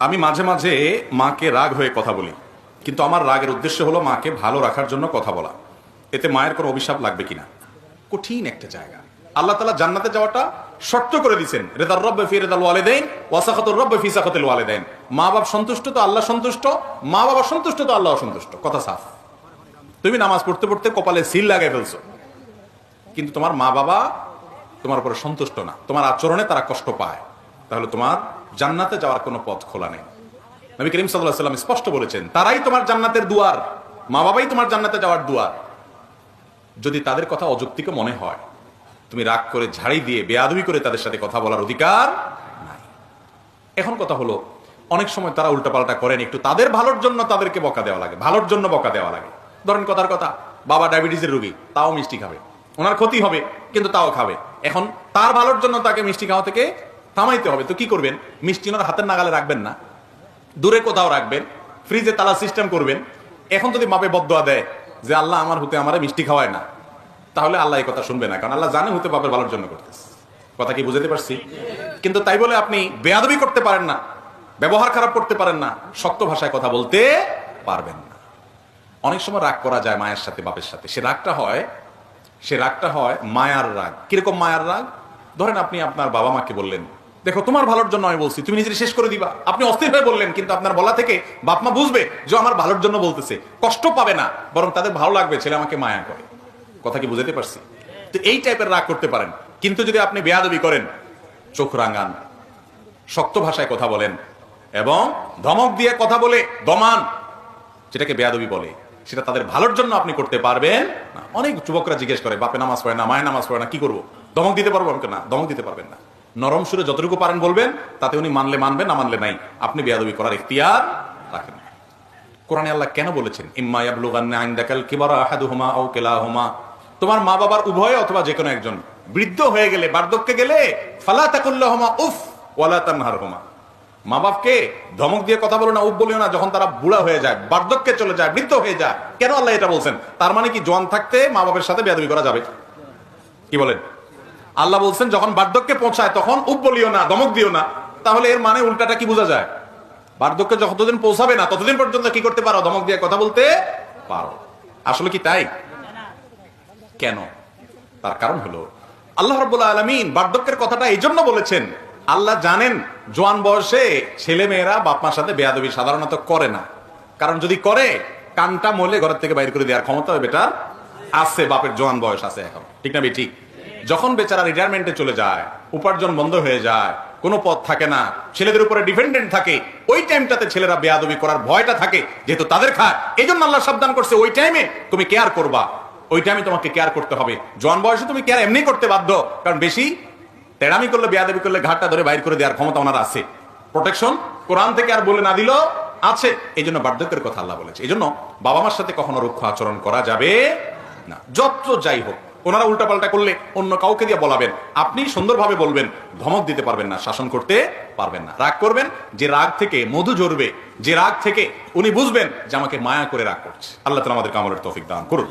আমি মাঝে মাঝে মাকে রাগ হয়ে কথা বলি। কিন্তু আমার রাগের উদ্দেশ্য হলো মাকে ভালো রাখার জন্য কথা বলা। এতে মায়ের কোনো অভিশাপ লাগবে কিনা? কঠিন একটা জায়গা। আল্লাহ তালা জান্নাতে যাওয়াটা শর্ত করে দিচ্ছেন রেদার রব্বে ফি রেদাল ওয়ালেদাইন ওয়াসাখাতুর রব্বে ফি সাখাতুল ওয়ালেদাইন। মা বাপ সন্তুষ্ট তো আল্লাহ সন্তুষ্ট, মা বাবা সন্তুষ্ট তো আল্লাহ সন্তুষ্ট কথা সাফ। তুমি নামাজ পড়তে পড়তে কপালে সিল লাগাই ফেলছো। কিন্তু তোমার মা বাবা তোমার উপরে সন্তুষ্ট না। তোমার আচরণে তারা কষ্ট পায়। তাহলে তোমার জান্নাতে যাওয়ার কোনো পথ খোলা নেই। নবী করিম সাল্লাহ সাল্লাম স্পষ্ট বলেছেন, তারাই তোমার জান্নাতের দুয়ার মা বাবাই তোমার জান্নাতে যাওয়ার দুয়ার। যদি তাদের কথা অযৌক্তিক মনে হয়, তুমি রাগ করে ঝাড়ি দিয়ে বেয়াদবি করে তাদের সাথে কথা বলার অধিকার নাই। এখন কথা হলো, অনেক সময় তারা উল্টাপাল্টা করেন, একটু তাদের ভালোর জন্য তাদেরকে বকা দেওয়া লাগে, ভালোর জন্য বকা দেওয়া লাগে। ধরেন কথার কথা, বাবা ডায়াবেটিসের রুগী, তাও মিষ্টি খাবে। ওনার ক্ষতি হবে, কিন্তু তাও খাবে। এখন তার ভালোর জন্য তাকে মিষ্টি খাওয়া থেকে থামাইতে হবে। তো কি করবেন? মিষ্টি ওনার হাতের নাগালে রাখবেন না। দূরে কোথাও রাখবেন। ফ্রিজে তালা সিস্টেম করবেন। এখন যদি মাপে বদয়া দেয় যে, আল্লাহ আমার হতে আমার মিষ্টি খাওয়ায় না, তাহলে আল্লাহ এই কথা শুনবে না। কারণ আল্লাহ জানে হতে বাপের ভালোর জন্য করতেছে। কথা কি বুঝাতে পারছি? কিন্তু তাই বলে আপনি বেয়াদবি করতে পারেন না, ব্যবহার খারাপ করতে পারেন না, শক্ত ভাষায় কথা বলতে পারবেন না। অনেক সময় রাগ করা যায় মায়ের সাথে, বাপের সাথে। সে রাগটা হয়, সে রাগটা হয় মায়ার রাগ। কীরকম মায়ার রাগ? ধরেন আপনি আপনার বাবা মাকে বললেন দেখো, তোমার ভালোর জন্য আমি বলছি, তুমি নিজের শেষ করে দিবা। আপনি অস্থির হয়ে বললেন, কিন্তু আপনার বলা থেকে বাপমা বুঝবে যে আমার ভালোর জন্য বলতেছে। কষ্ট পাবে না, বরং তাদের ভালো লাগবে, ছেলে আমাকে মায়া করে। কথা কি বুঝাতে পারছি? তো এই টাইপের রাগ করতে পারেন। কিন্তু যদি আপনি বেয়াদবি করেন, চোখ রাঙান, শক্ত ভাষায় কথা বলেন, এবং ধমক দিয়ে কথা বলে দমান, যেটাকে বেয়াদবি বলে, সেটা তাদের ভালোর জন্য আপনি করতে পারবেন অনেক যুবকরা জিজ্ঞেস করে, বাপে নামাজ পড়ে না, মায়ের নামাজ পড়ে না, কি করব? দমক দিতে পারব আমাকে? না দমক দিতে পারবেন না। নরম সুরে যতটুকু পারেন বলবেন, তাতে উনি মানলে মানবেন, না মানলে নাই। আপনি বেয়াদবি করার ইখতিয়ার রাখেন। কোরআনে আল্লাহ কেন বলেছেন? ইম্মা ইয়াবলুগান্না ইনদাকাল কিবারা আহাদুহুমা আও কিলাহুমা। তোমার মা বাবার উভয় অথবা যে কোনো একজন বৃদ্ধ হয়ে গেলে, বার্ধক্যে গেলে, ফালা তাকুল্লাহুমা উফ, ওয়ালা মা বাপকে ধমক দিয়ে কথা বলো না উপ বলিও না, যখন তারা বুড়া হয়ে যায়, বার্ধক্যে চলে যায়, বৃদ্ধ হয়ে যায়, কেন আল্লাহ এটা বলছেন? তার মানে কি জোয়ান থাকতে মা বাপের সাথে বেয়াদবি করা যাবে? কি বলেন? আল্লাহ বলছেন, যখন বার্ধক্যে পৌঁছায়, তখন উপ বলিও না, দমক দিও না। তাহলে এর মানে উল্টাটা কি বোঝা যায়? বার্ধক্যে যতদিন পৌঁছাবে না, ততদিন পর্যন্ত কি করতে পারো? ধমক দিয়ে কথা বলতে পারো। আসলে কি তাই? কেন? তার কারণ হলো, আল্লাহ রব্বুল্লাহ আলমিন বার্ধক্যের কথাটা এই জন্য বলেছেন, আল্লাহ জানেন, জোয়ান বয়সে ছেলে মেয়েরা বাপমার সাথে বেয়াদবি সাধারণত করে না। কারণ যদি করে, কানটা মলে ঘরের থেকে বাইর করে দেওয়ার ক্ষমতা বেটার আছে, বাপের জোয়ান বয়স আছে এখন। ঠিক না বে ঠিক। যখন বেচারা রিটায়ারমেন্টে চলে যায়, উপার্জন বন্ধ হয়ে যায়, কোনো পথ থাকে না, ছেলেদের উপরে ডিপেন্ডেন্ট থাকে, ওই টাইমটাতে ছেলেরা বেয়াদবি করার ভয়টা থাকে, যেহেতু তাদের খায়। এই জন্য আল্লাহ সাবধান করছে, ওই টাইমে তুমি কেয়ার করবা। ওই টাইমে তোমাকে কেয়ার করতে হবে। জন বয়সে তুমি কেয়ার এমনি করতে বাধ্য, কারণ বেশি তেড়ামি করলে, বেয়াদবি করলে ঘাটটা ধরে বাইর করে দেওয়ার ক্ষমতা ওনার আছে। প্রোটেকশন কোরআন থেকে আর বলে না দিল আছে এই জন্য বার্ধক্যের কথা আল্লাহ বলেছে। এই জন্য বাবা মার সাথে কখনো রুক্ষ আচরণ করা যাবে না। যত যাই হোক ওনারা উল্টাপাল্টা করলে অন্য কাউকে দিয়ে বলাবেন। আপনি সুন্দরভাবে বলবেন, ধমক দিতে পারবেন না, শাসন করতে পারবেন না। রাগ করবেন, যে রাগ থেকে মধু ঝরবে, যে রাগ থেকে উনি বুঝবেন যে আমাকে মায়া করে রাগ করছে। আল্লাহ তালা আমাদের কামলের তৌফিক দান করুন।